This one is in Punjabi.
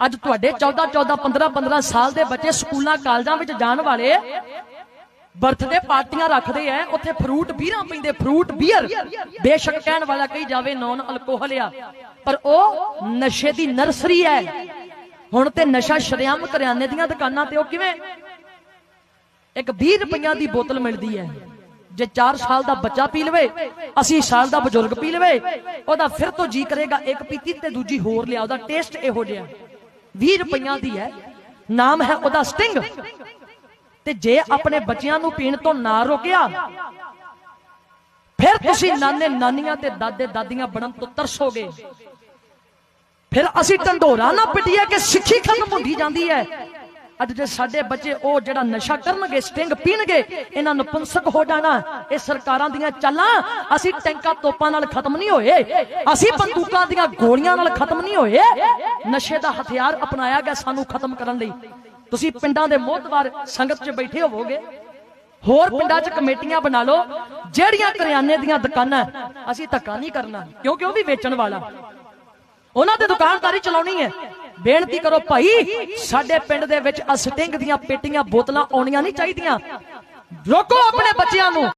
ਅੱਜ ਤੁਹਾਡੇ 14 14 15 15 ਸਾਲ ਦੇ ਬੱਚੇ ਸਕੂਲਾਂ, ਕਾਲਜਾਂ ਵਿੱਚ ਜਾਣ ਵਾਲੇ ਬਰਥਡੇ ਪਾਰਟੀਆਂ ਰੱਖਦੇ ਐ। ਉੱਥੇ ਫਰੂਟ ਬੀਰਾਂ ਪੀਂਦੇ ਫਰੂਟ ਬੀਅਰ ਬੇਸ਼ੱਕ ਕਹਿਣ ਵਾਲਾ ਕਹੀ ਜਾਵੇ ਨੌਨ ਅਲਕੋਹਲ ਆ। ਪਰ ਉਹ ਨਸ਼ੇ ਦੀ ਨਰਸਰੀ ਹੈ ਹੁਣ ਤੇ ਨਸ਼ਾ ਸ਼ਰੇਆਮ ਕਰਿਆਨੇ ਦੀਆਂ ਦੁਕਾਨਾਂ ਤੇ ਉਹ ਕਿਵੇਂ? ਇੱਕ 20 ਰੁਪਈਆਂ ਦੀ ਬੋਤਲ ਮਿਲਦੀ ਹੈ ਜੇ 4 ਸਾਲ ਦਾ ਬੱਚਾ ਪੀ ਲਵੇ 80 ਸਾਲ ਦਾ ਬਜ਼ੁਰਗ ਪੀ ਲਵੇ, ਉਹਦਾ ਫਿਰ ਤੋਂ ਜੀ ਕਰੇਗਾ ਇੱਕ ਪੀਤੀ ਤੇ ਦੂਜੀ ਹੋਰ ਲਿਆ ਉਹਦਾ ਟੇਸਟ ਇਹੋ ਜਿਹਾ। 20 ਰੁਪਈਆਂ ਦੀ ਹੈ। ਨਾਮ ਹੈ ਉਹਦਾ ਸਟਿੰਗ। ਤੇ ਜੇ ਆਪਣੇ ਬੱਚਿਆਂ ਨੂੰ ਪੀਣ ਤੋਂ ਨਾ ਰੋਕਿਆ, ਫਿਰ ਤੁਸੀਂ ਨਾਨੇ ਨਾਨੀਆਂ ਤੇ ਦਾਦੇ ਦਾਦੀਆਂ ਬਣਨ ਤੋਂ ਤਰਸੋਗੇ। ਫਿਰ ਅਸੀਂ ਢੰਡੋਰਾ ਨਾ ਪਿੱਟੀਏ ਕਿ ਸਿੱਖੀ ਖਤਮ ਹੁੰਦੀ ਜਾਂਦੀ ਹੈ। ਅੱਜ ਜੇ ਸਾਡੇ ਬੱਚੇ ਉਹ ਜਿਹੜਾ ਨਸ਼ਾ ਕਰਨਗੇ, ਸਟਿੰਗ ਪੀਣਗੇ, ਇਹਨਾਂ ਨੂੰ ਪੰਸਕ ਹੋ ਜਾਣਾ। ਇਹ ਸਰਕਾਰਾਂ ਦੀਆਂ ਚਾਲਾਂ, ਅਸੀਂ ਟੈਂਕਾਂ ਤੋਪਾਂ ਨਾਲ ਖਤਮ ਨਹੀਂ ਹੋਏ। ਅਸੀਂ ਬੰਦੂਕਾਂ ਦੀਆਂ ਗੋਲੀਆਂ ਨਾਲ ਖਤਮ ਨਹੀਂ ਹੋਏ। ਨਸ਼ੇ ਦਾ ਹਥਿਆਰ ਅਪਣਾਇਆ ਗਿਆ ਸਾਨੂੰ ਖਤਮ ਕਰਨ ਲਈ। ਤੁਸੀਂ ਪਿੰਡਾਂ ਦੇ ਮੋਹਤਵਾਰ ਸੰਗਤ 'ਚ ਬੈਠੇ ਹੋਵੋਗੇ। ਹੋਰ ਪਿੰਡਾਂ 'ਚ ਕਮੇਟੀਆਂ ਬਣਾ ਲਓ। ਜਿਹੜੀਆਂ ਕਰਿਆਨੇ ਦੀਆਂ ਦੁਕਾਨਾਂ, ਅਸੀਂ ਧੱਕਾ ਨਹੀਂ ਕਰਨਾ। ਕਿਉਂਕਿ ਉਹ ਵੀ ਵੇਚਣ ਵਾਲਾ। ਉਹਨਾਂ ਤੇ ਦੁਕਾਨਦਾਰੀ ਚਲਾਉਣੀ ਹੈ। ਬੇਨਤੀ ਕਰੋ ਭਾਈ, ਸਾਡੇ ਪਿੰਡ ਦੇ ਵਿੱਚ ਅਸਟਿੰਗ ਦੀਆਂ ਪੇਟੀਆਂ ਬੋਤਲਾਂ ਆਉਣੀਆਂ ਨਹੀਂ ਚਾਹੀਦੀਆਂ। ਰੋਕੋ ਆਪਣੇ ਬੱਚਿਆਂ ਨੂੰ।